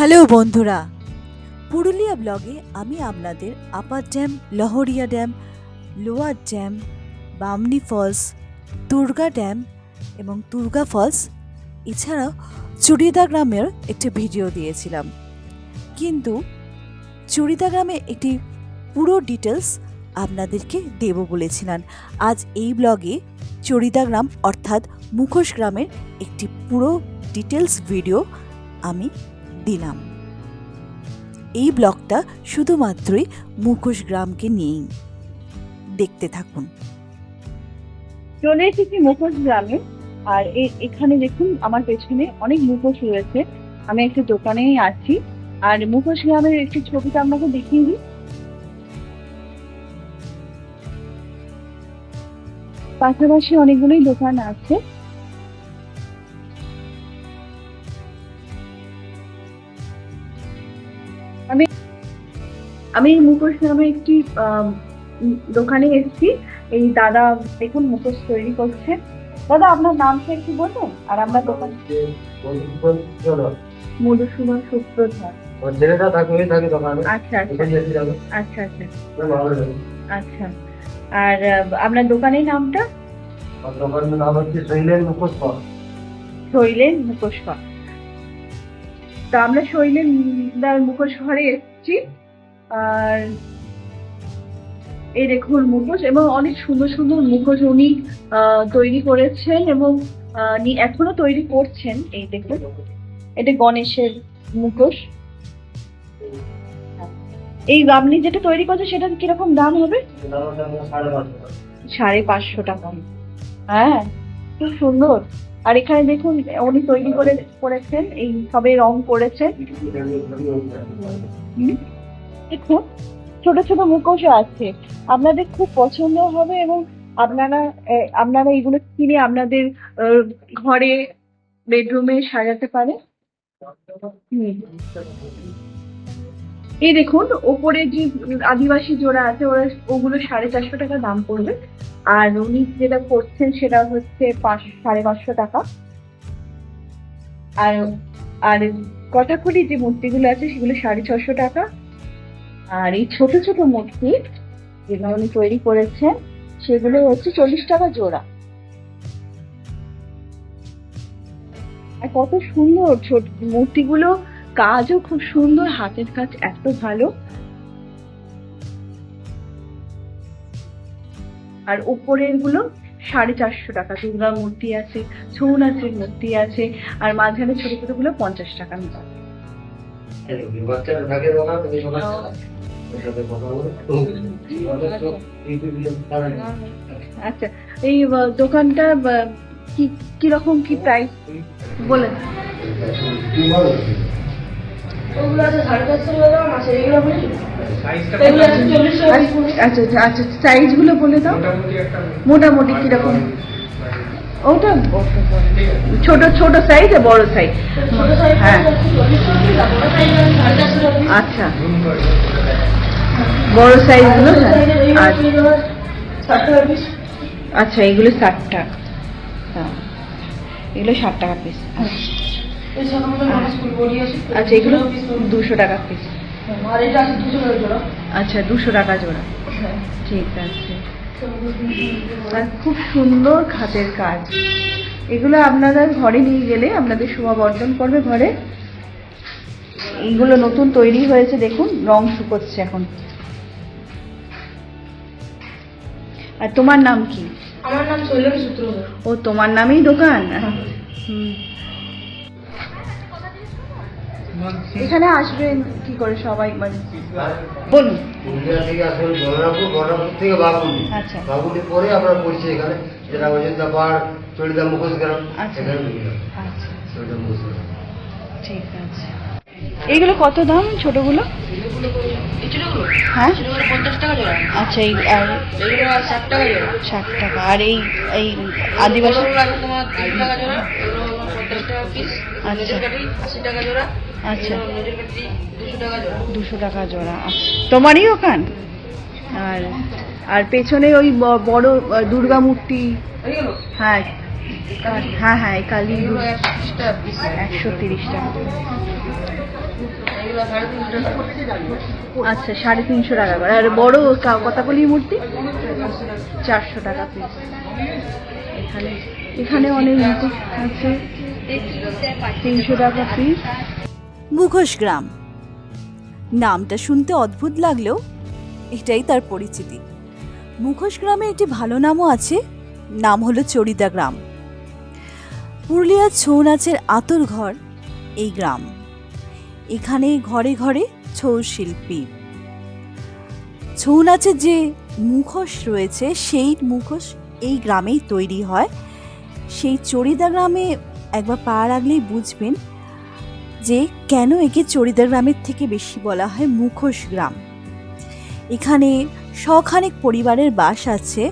Hello বন্ধুরা, পুরুলিয়া ব্লগে আমি আপনাদের upper dam, Lahariya dam, lower dam, Bamni falls, Durga dam এবং দুর্গা ফলস, এছাড়াও চুড়িদা গ্রামের একটি ভিডিও দিয়েছিলাম। কিন্তু চুড়িদা গ্রামে একটি পুরো ডিটেলস আপনাদেরকে দেব বলেছিলাম। আজ এই ব্লগে চড়িদা গ্রাম অর্থাৎ মুখোশ গ্রামের একটি পুরো ডিটেলস ভিডিও আমি দিলাম। এই ব্লগটা শুধুমাত্রই মুখোশ গ্রামকে নিয়েই। দেখতে থাকুন। চলে এসেছি মুখোশ গ্রামে। আর এখানে দেখুন আমার পেছনে অনেক মুখোশ রয়েছে। আমি একটা দোকানেই আছি। আর মুখোশ গ্রামের একটি ছবিটা আপনাকে দেখিয়ে দিই। পাশাপাশি অনেকগুলোই দোকান আছে। আমি মুখোশ নামে একটি দোকানে এসেছি। এই দাদা দেখুন মুখোশ তৈরি করছে। দাদা আপনার নামটা একটু বলুন? আর আমরা দোকান মধুসূদন সূত্রধর আচ্ছা আচ্ছা। আচ্ছা আচ্ছা। আচ্ছা। আর আপনার দোকানের নামটা? আর দোকানের নাম হচ্ছে শৈলেন মুখোশ শৈলেন তো আমরা শৈলেন মুখোশ ঘরে এসেছি। আর এই দেখুন মুখোশ এবং অনেক সুন্দর সুন্দর মুখোশ উনি তৈরি করেছেন এবং এখনও তৈরি করছেন এই দেখুন। এটা গণেশের মুখোশ। এই আপনি যেটা তৈরি করছেন সেটা কীরকম দাম হবে। সাড়ে পাঁচশো টাকা। হ্যাঁ খুব সুন্দর। আর এখানে দেখুন, উনি তৈরি করে করেছেন, এই সবে রং করেছেন। দেখুন, ছোট ছোট মুখোশ আছে। আপনাদের খুব পছন্দ হবে এবং আপনারা আপনারা এগুলো কিনে আপনাদের ঘরে বেডরুমে সাজাতে পারে। এই দেখুন, ওপরে যে আদিবাসী জোড়া আছে, ওরা ওগুলো সাড়ে চারশো টাকা দাম পড়বে। আর উনি যেটা করছেন সেটা হচ্ছে সাড়ে পাঁচশো টাকা। আর আর কথাকুলি যে মূর্তিগুলো আছে, সেগুলো সাড়ে ছশো টাকা। আর এই ছোট ছোট মূর্তি যেগুলো উনি তৈরি করেছেন সেগুলো হচ্ছে চল্লিশ টাকা জোড়া। আর কত সুন্দর ছোট মূর্তিগুলো কাজও খুব সুন্দর হাতের কাজ এত ভালো। আর উপরেরগুলো সাড়ে চারশো টাকা দুর্গা মূর্তি আছে ছৌ নাচের মূর্তি আছে আর মাঝখানে ছোট ছোটগুলো পঞ্চাশ টাকা। মতো আচ্ছা এই দোকানটা কি কীরকম কি প্রাইস বলেন আচ্ছা আচ্ছা আচ্ছা সাইজ বলে দাও। মোটামুটি কীরকম? ওটা। ছোট ছোট সাইজ আর বড় সাইজ হ্যাঁ আচ্ছা। বড় সাইজগুলো হ্যাঁ। আচ্ছা। এগুলো ষাট টাকা হ্যাঁ। এগুলো ষাট টাকা পিস আচ্ছা এগুলো দুশো টাকা পিস আচ্ছা দুশো টাকা জোড়া। ঠিক আছে। আর খুব সুন্দর খাতের কাজ। এগুলো আপনারা ঘরে নিয়ে গেলে আপনাদের শোভা শোভাবর্ধন করবে ঘরে। এইগুলো নতুন তৈরি হয়েছে দেখুন রং শুকোচ্ছে এখন। আর তোমার নাম কি? আমার নাম শৈলেন সূত্রধর। ও তোমার নামেই দোকান? এখানে আসবেন কি করে সবাই মানে? বলুন। পুরুলিয়া থেকে আসবেন বলরামপুর বলরামপুর থেকে আচ্ছা। পরে আমরা পড়ছি এখানে। যেটা অযোধ্যা পাহাড় চড়িদা মুখোশ গ্রাম আচ্ছা। এখানে আচ্ছা। মুখোশ গ্রাম। ঠিক আছে। এইগুলো কত দাম ছোটগুলো? হ্যাঁ? আচ্ছা এই আর ষাট টাকা। আর এই এই আদিবাসী? আচ্ছা। আচ্ছা। দুশো টাকা জোড়া। তোমারই ওখান? আর আর পেছনে ওই বড় দুর্গা মূর্তি? হ্যাঁ হ্যাঁ হ্যাঁ কালী একশো তিরিশ টাকা। আচ্ছা সাড়ে তিনশো টাকা করে। আর বড় কা- কতগুলি মূর্তি? চারশো টাকা পিস এখানে এখানে অনেক মুখোশ আছে। তিনশো টাকা পিস মুখোশ গ্রাম। নামটা শুনতে অদ্ভুত লাগলেও এটাই তার পরিচিতি। মুখোশ গ্রামে একটি ভালো নামও আছে, নাম হলো চরিদা গ্রাম। পুরুলিয়ার ছৌ নাচের আতর ঘর এই গ্রাম। এখানে ঘরে ঘরে ছৌ শিল্পী। ছৌ নাচের যে মুখোশ রয়েছে, সেই মুখোশ এই গ্রামেই তৈরি হয়। সেই চরিদা গ্রামে একবার পা রাখলেই বুঝবেন যে কেন একে চরিদার গ্রামের থেকে বেশি বলা হয় মুখোশ গ্রাম। এখানে শখানেক পরিবারের বাস আছে,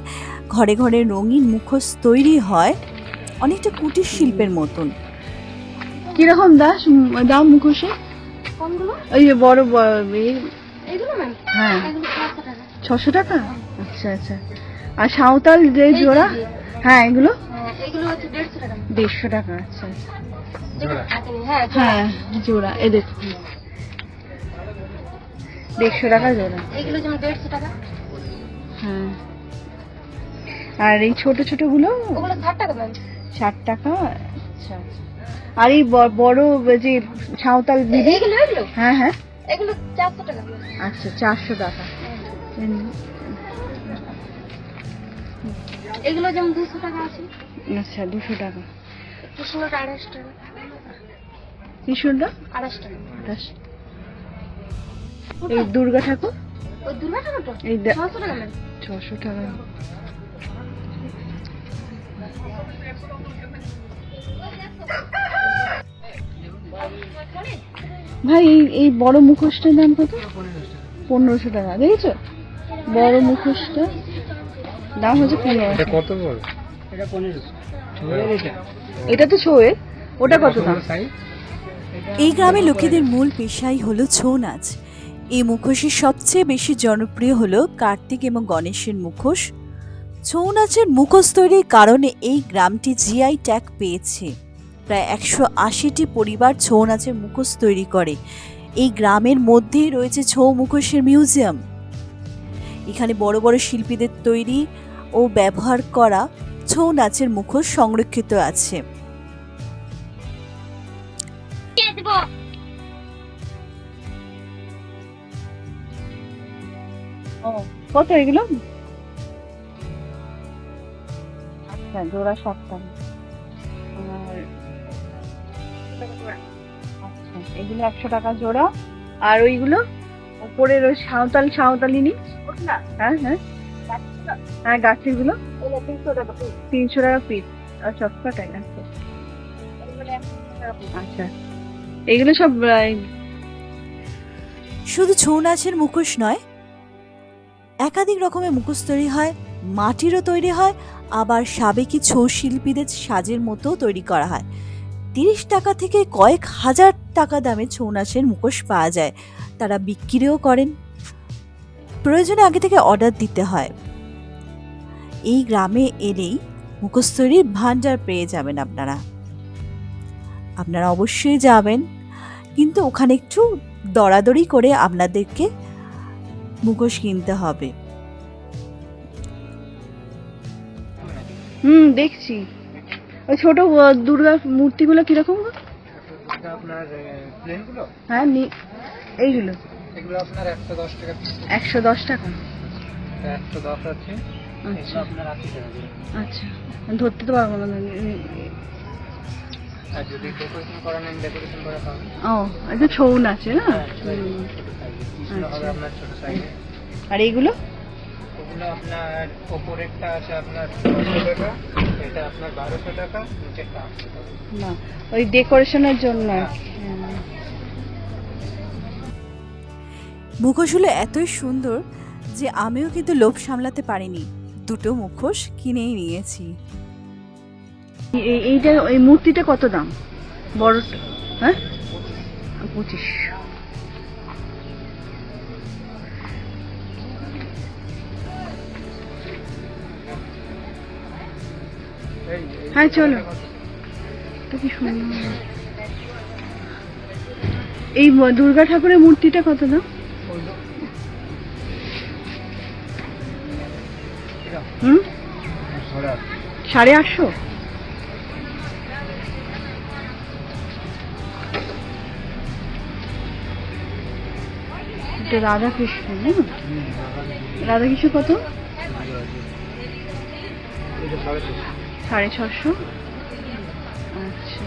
ঘরে ঘরে রঙিন মুখোশ তৈরি হয়, অনেকটা কুটির শিল্পের মতন। কীরকম দাস, দাম মুখোশে? কোনগুলো ওই যে বড় এগুলো ম্যাম? হ্যাঁ। ছশো টাকা? আচ্ছা আচ্ছা। আর সাঁওতাল যে জোড়া? হ্যাঁ হ্যাঁ এগুলো এগুলো দেড়শো টাকা। আচ্ছা আচ্ছা। হ্যাঁ হ্যাঁ জোড়া এ দেখুন দেড়শো টাকা জোড়া। এগুলো যেমন দেড়শো টাকা। হ্যাঁ। আর এই ছোট ছোটগুলো ওগুলো ষাট টাকা ষাট টাকা? আচ্ছা আচ্ছা। আর এই বড় যে সাঁওতাল দিদি। হ্যাঁ হ্যাঁ। এগুলো চারশো টাকা আচ্ছা চারশো টাকা। এগুলো যেমন দুশো টাকা আছে। আচ্ছা দুশো টাকা। কৃষ্ণটা আড়াইশো টাকা। আড়াইশো এই দুর্গা ঠাকুর? ওই দুর্গা ঠাকুরটা এই দে- ছশো টাকা ম্যাম ছশো টাকা। ভাই এই- বড় মুখোশটার দাম কত? পনেরোশো টাকা দেখেছ? বড় মুখোশটা দাম হচ্ছে পনেরোশো। কত বড় এটা পনেরোশো। এটা তো ছয়ে ওটা কত দাম? এই গ্রামের লোকেদের মূল পেশাই হলো ছৌ নাচ। এই মুখোশের সবচেয়ে বেশি জনপ্রিয় হলো কার্তিক এবং গণেশের মুখোশ। ছৌ নাচের মুখোশ তৈরির কারণে এই গ্রামটি জিআই ট্যাগ পেয়েছে। প্রায় একশো আশিটি পরিবার ছৌ নাচের মুখোশ তৈরি করে। এই গ্রামের মধ্যেই রয়েছে ছৌ মুখোশের মিউজিয়াম। এখানে বড় বড় শিল্পীদের তৈরি ও ব্যবহার করা ছৌ নাচের মুখোশ সংরক্ষিত আছে। কত এগুলো? আচ্ছা জোড়া ষাট এগুলো একশো টাকা জোড়া। আর ওইগুলো উপরের ওই সাঁওতাল সাঁওতালিনি। হ্যাঁ হ্যাঁ। হ্যাঁ গাছেরগুলো তিনশো টাকা তিনশো পিস আর চটকাটাই আচ্ছা আচ্ছা। এগুলো সব শুধু ছৌ নাচের মুখোশ নয়, একাধিক রকমের মুখোশ তৈরি হয়, মাটিরও তৈরি হয়, আবার সাবেকি ছৌ শিল্পীদের সাজের মতো তৈরি করা হয়। তিরিশ টাকা থেকে কয়েক হাজার টাকা দামে ছৌ নাচের মুখোশ পাওয়া যায়। তারা বিক্রিও করেন। প্রয়োজনে আগে থেকে অর্ডার দিতে হয়। এই গ্রামে এলেই মুখোশ তৈরির ভান্ডার পেয়ে যাবেন আপনারা। আপনারা অবশ্যই যাবেন। কিন্তু ওখানে একটু দরাদরি করে আপনাদেরকে মুখোশ কিনতে হবে। হুম, দেখছি। ওই ছোট দুর্গা মূর্তিগুলো কীরকম আপনার প্লেনগুলো হ্যাঁ এইগুলো। এগুলো আপনার একশো দশ টাকা একশো দশ টাকা। একশো দশ আছে। আচ্ছা। আচ্ছা। ধরতে তো পারব না আর যদি ডেকোরেশন করা নেন ডেকোরেশন করা পাবেন ও এটা ছৌ নাচে না? হ্যাঁ, আচ্ছা। আর এইগুলো? আপনার ওপরেরটা আছে আপনার ছশো টাকা এটা আপনার বারোশো টাকা নিচেরটা আটশো টাকা। না ওই ডেকোরেশনের জন্য। হ্যাঁ। মুখোশগুলো এতই সুন্দর যে আমিও কিন্তু লোভ সামলাতে পারিনি। দুটো মুখোশ কিনেই নিয়েছি। এই- এইটা এই মূর্তিটা কত দাম? বড় হ্যাঁ? পঁচিশ হ্যাঁ চলো। কি সুন্দর। এই দুর্গা ঠাকুরের মূর্তিটা কত দাম? হুম? সাড়ে আটশো? এটা রাধা কৃষ্ণ রাধা কৃষ্ণ কত সাড়ে ছশো। আচ্ছা।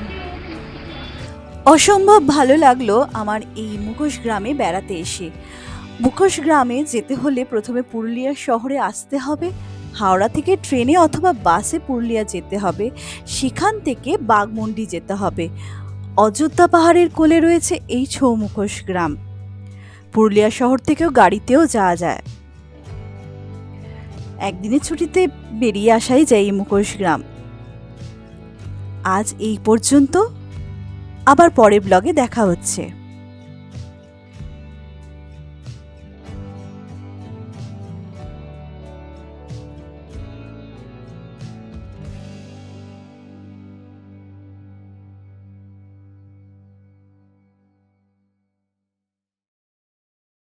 অসম্ভব ভালো লাগল আমার এই মুখোশ গ্রামে বেড়াতে এসে। মুখোশ গ্রামে যেতে হলে প্রথমে পুরুলিয়া শহরে আসতে হবে, হাওড়া থেকে ট্রেনে অথবা বাসে পুরুলিয়া যেতে হবে, সেখান থেকে বাগমুন্ডি যেতে হবে। অযোধ্যা পাহাড়ের কোলে রয়েছে এই ছৌ মুখোশ গ্রাম। পুরুলিয়া শহর থেকেও গাড়িতেও যাওয়া যায়। একদিনের ছুটিতে বেরিয়ে আসাই যায় এই মুখোশ গ্রাম। আজ এই পর্যন্ত। আবার পরের ব্লগে দেখা হচ্ছে।